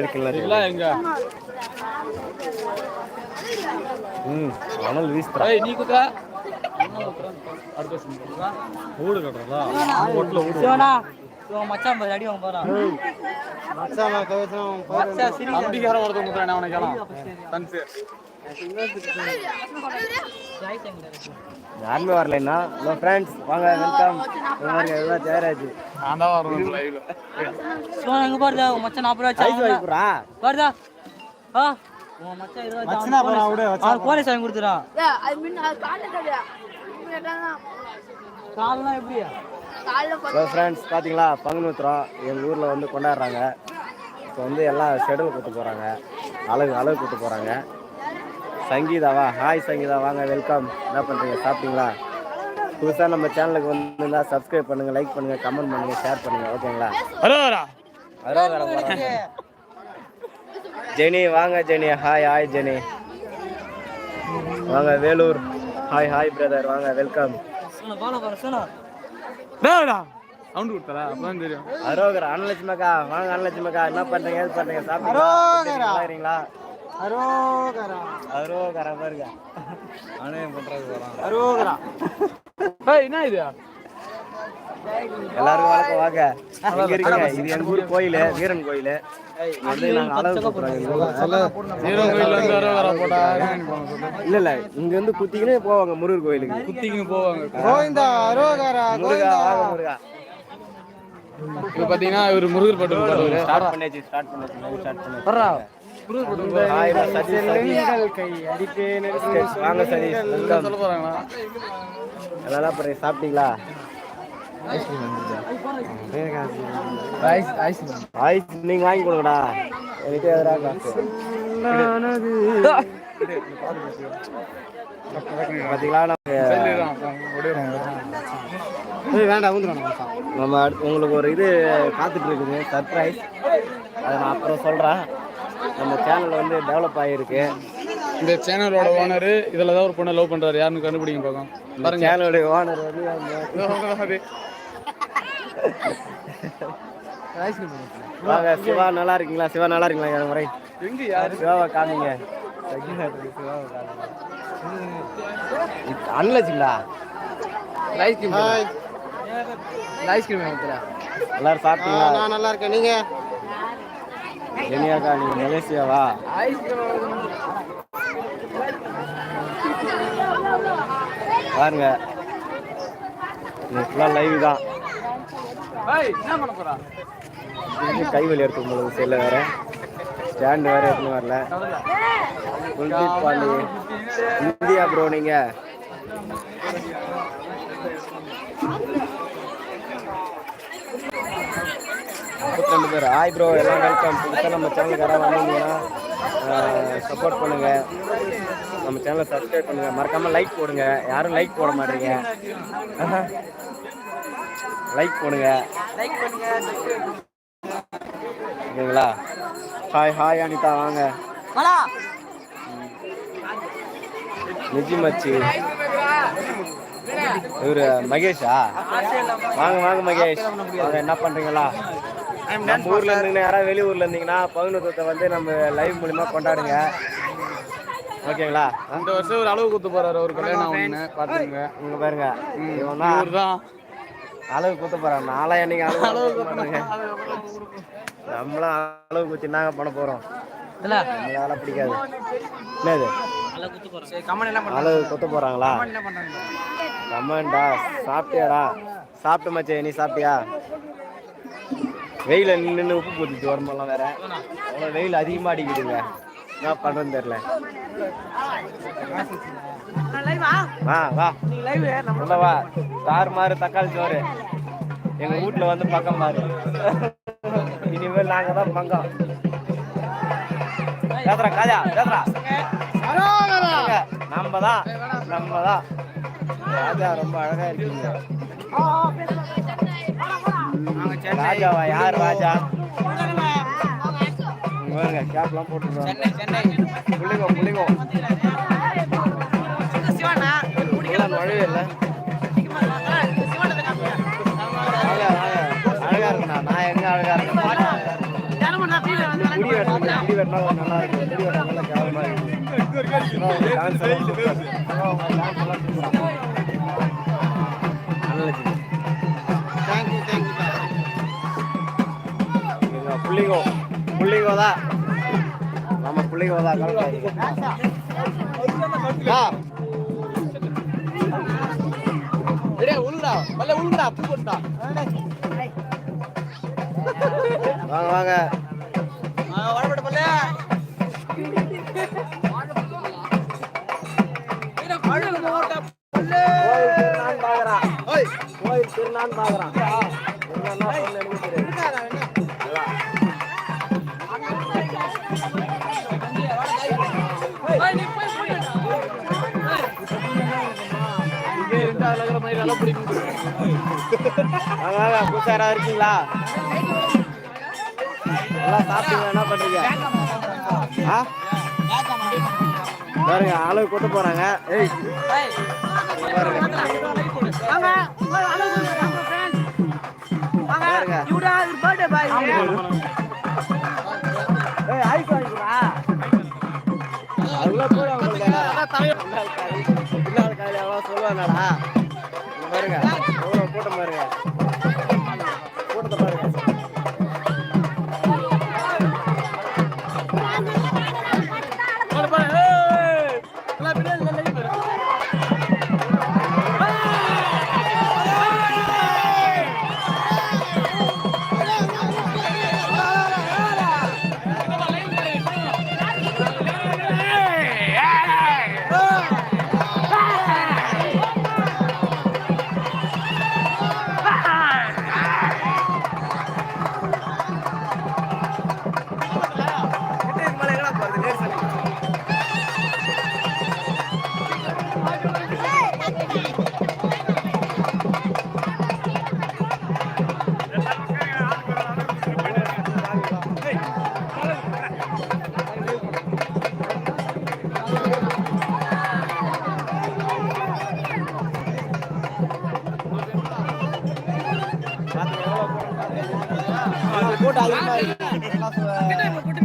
இல்ல எங்க? ம் அனல் வீசுறா. ஏய் நீ குத்தா ஊடு கட்டுறதா? ஒட்டில் ஊடு சிவனா. இவன் மச்சான் பாரு அடி வாங்க போறான் மச்சான் ஒருத்தன் குத்துறான் அவனை கேளாம் தன்சு யாருமே வரலைன்னா ஹலோ ஃப்ரெண்ட்ஸ் வாங்க வெல்கம் எல்லாம் ஜெயராஜ். நான் தான் வரணும் லைவ்ல மச்சான் ஐஸ் வாங்கிக்குறா பாருதா ஆ உன் மச்சான் இருபது அவன் போலீஸ் வாங்கி கொடுத்துறான் அது முன்ன காலைல கிடையாது காலெல்லாம் எப்படி? காலைல ஹலோ ஃப்ரெண்ட்ஸ் பார்த்தீங்களா பங்குனூத்துறோம் எங்கள் ஊரில் வந்து கொண்டாடுறாங்க. இப்போ வந்து எல்லாம் ஷெடியூல் கொடுத்து போகிறாங்க அழகு அழகு கொடுத்து போகிறாங்க சங்கீதாவா? ஹாய் சங்கீதா. வாங்க வெல்கம் என்ன பண்ணுறீங்க சாப்பிட்டீங்களா? புதுசாக நம்ம சேனலுக்கு வந்திருந்தா சப்ஸ்கிரைப் பண்ணுங்கள் லைக் பண்ணுங்கள் கமெண்ட் பண்ணுங்கள் ஷேர் பண்ணுங்கள் ஓகேங்களா அரோகரா. போகிறாங்க ஜெனி வாங்க ஜெனி. Hi hi Jeni. வாங்க வேலூர். ஹாய் ஹாய் பிரதர் வாங்க வெல்கம் சவுண்ட் கொடுத்தல அப்பதான் தெரியும். அரோகரா அனலட்சுமக்கா வாங்க அனலட்சுமக்கா என்ன பண்றீங்க? ஏது பண்றீங்க? சாப்பிட்டீங்களா? அரோகரா. அரோகரா பாருங்க. அணையம் பண்றது வரான் அரோகரா. ஏய் என்ன இது? எல்லாருக்கும் வணக்கம் வாங்க. இங்க இருக்கீங்க? இது எங்க ஊர் கோயில் வீரன் கோயில். இல்ல இல்ல. இங்க வந்து குத்திக்கினே போவாங்க முருகர் கோயிலுக்கு. குத்திக்கின்னு போவாங்க. கோவிந்தா அரோகரா முருகா இப்ப பாத்தீங்கன்னா இவர் முருகர் பட்டு ஸ்டார்ட் பண்ணாச்சு ஸ்டார்ட் பண்ணாச்சு லைவ் ஸ்டார்ட் பண்ணாச்சு வாங்க சதீஷ் நல்லா பண்ணுறீங்க சாப்பிட்டீங்களா? ஐஸ் நீங்க வாங்கி கொடுங்கடா. எனக்கு எதிராக காசு? பாத்தீங்களா நம்ம வேண்டாம் நம்ம உங்களுக்கு ஒரு இது காத்துட்டு இருக்குது சர்ப்ரைஸ் அதை நான் அப்புறம் சொல்கிறேன் நம்ம சேனல் வந்து டெவலப் ஆகிருக்கு இந்த சேனலோட ஓனர் இதுல தான் ஒரு பொண்ணை லவ் பண்றாரு. யாருன்னு கண்டுபிடிங்க பார்க்கலாம். பாருங்க. சேனலுடைய ஓனர் வந்து வாங்க சிவா நல்லா இருக்கீங்களா? சிவா நல்லா இருக்கீங்களா? முறை எங்க யாரு? சிவாவை காமிங்க. அன்லச்சுங்களா ஐஸ்கிரீம் ஐஸ்கிரீம் எல்லாரும் சாப்பிட்டீங்களா? நான் நல்லா இருக்கேன். நீங்க? ஜெனியாக்கா நீங்க மலேசியாவா பாருங்க. ஃபுல்லாக லைவ் தான். ஏய் என்ன பண்ண போறா? இது கை வலி எடுத்து உங்களுக்கு செல்ல வேற. ஸ்டாண்ட் வேற எடுத்துன்னு வரல. குல்தீப் பாண்டி. இந்தியா ப்ரோ நீங்க. முப்பத்தி பேர். ஹாய் ப்ரோ எல்லாம் வெல்கம் புதுசாக நம்ம சேனலுக்கு யாராவது வந்தீங்கன்னா சப்போர்ட் பண்ணுங்க. நம்ம சேனலை சப்ஸ்கிரைப் பண்ணுங்க. மறக்காம லைக் போடுங்க. யாரும் லைக் போட மாட்டீங்க. லைக் போடுங்க. ஓகேங்களா? Hi hi Anitha. வாங்க. நிஜி மச்சி. இவரு மகேஷா? வாங்க வாங்க மகேஷ். என்ன பண்றீங்களா? நம்ம ஊர்ல இருந்தீங்கன்னா யாராவது வெளியூர்ல இருந்தீங்கன்னா பதினொருத்தத்தை வந்து நம்ம லைவ் மூலியமா கொண்டாடுங்க. ஓகேங்களா இந்த வருஷம் ஒரு அளவு குத்து போறாரு ஒரு கல்யாணம் ஒண்ணு பாத்துங்க இங்க பாருங்க. இவனா இவர் தான் அளவு குத்த போறான். நாளா என்னைக்கு அளவு குத்த மாட்டாங்க நம்மளும் அளவு குத்தி நாங்க பண்ண போறோம்? இல்ல. நம்மளால பிடிக்காது. என்னது? அளவு குத்த போறாங்களா? என்ன பண்றாங்க கமெண்டா? சாப்பிட்டியாடா? சாப்பிட்டு மச்சே நீ சாப்பிட்டியா? வெயில நின்று உப்பு போட்டுச்சு உடம்பெல்லாம் வேற. அவ்வளோ வெயில் அதிகமாக அடிக்குதுங்க என்ன பண்ணுறதுன்னு தெரில வா வா. உள்ள வா. தார் மாறு தக்காளி சோறு. எங்க வீட்ல வந்து பக்கம் பாரு. இனிமேல் நாங்க தான் பங்கம். பேசுறா காஜா பேசுறா நம்ம தான் நம்ம தான். ராஜா ரொம்ப அழகா இருக்கீங்க. ராஜாவா? யார் ராஜா? பாருங்க கேப்லாம் போட்டுருக்காங்க. புள்ளிகோ புள்ளிகோ நுழைவே இல்லை. அழகா இருக்குண்ணா. நான் எங்க அழகா இருக்கேன்? முடி வெட்டணும் முடி வெட்டினா நல்லா இருக்கும். முடி வெட்டினா நல்லா கேவலமா இருக்கு டான்ஸ் எல்லாம் டான்ஸ் எல்லாம் எங்க புள்ளிங்கோ புள்ளிங்கோ தான் நம்ம புள்ளிங்கோ தான் டேய் உள்டா பல்ல பூ போட்டா வாங்க வாங்க. வரப்பட்ட பல்ல. கோயில் திருநான்னு பாக்குறான். கோயில் திருநான்னு பாக்குறான். வாங்க புதுசாரா இருக்கீங்களா எல்லாம் சாப்பிட்டீங்க என்ன பண்றீங்க ஆ பாருங்க அளவு கொண்டு போறாங்க ஏய் பாருங்க கூட்டம் அதிகமா இருக்கு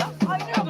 Ay, no.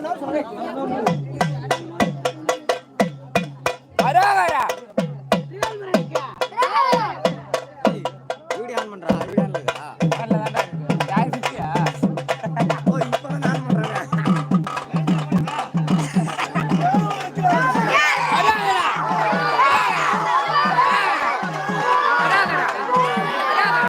அரோகரா